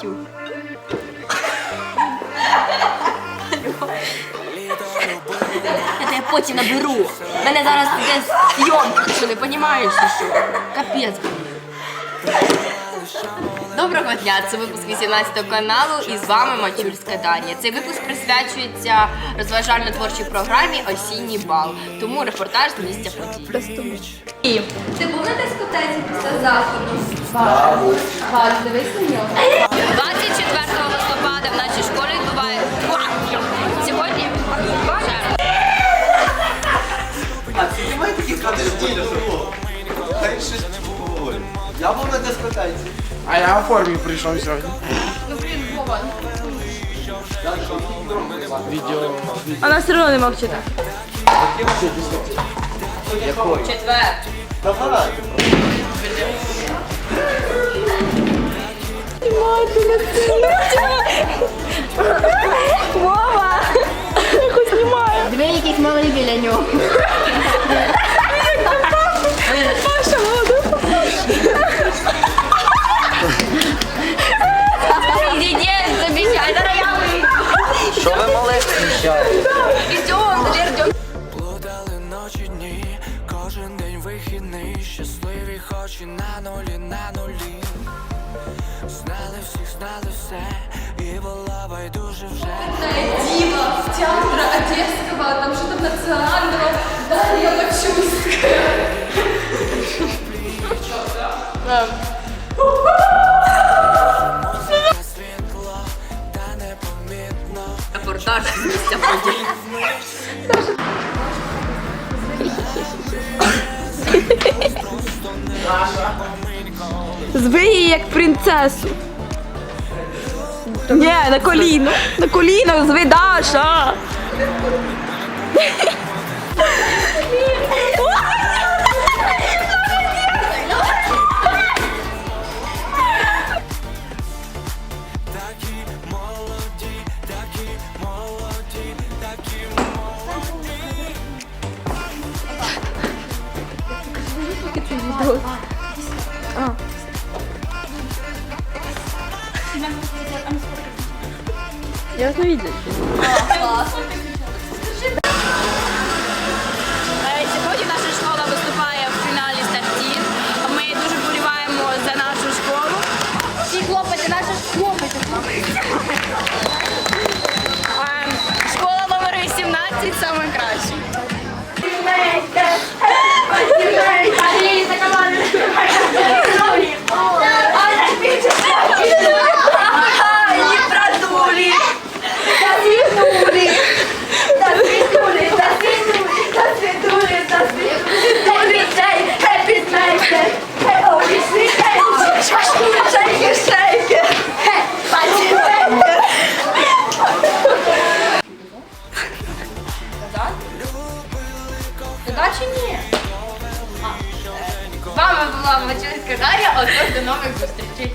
Тю. Я потім наберу. Мене зараз йде зйомка, що не розумієш? Капець. Доброго дня! Це випуск 18 каналу і з вами Мачульська Дар'я. Цей випуск присвячується розважально-творчій програмі Осінній бал. Тому репортаж з місця подій. Ти був на дискотеці після заходу? Так. Дивись на нього. 24 Я був на дискотеці. А я у формі прийшов сьогодні. Відео. Вона все одно не мовчить. Четвер. Давай. Диви, кожен день вихідний, щасливі і на нулі, на нулі. Знали всіх, знали все, і була байдуже вже. Дима в театра Одесского, там що там національного, далі Мачульская. Світло, Зви її як принцесу. Ні, на коліно. На коліно зви Даша. Такі 休みです。Да чи ні? З вами була Мачинська Дар'я, отож до нових зустрічей.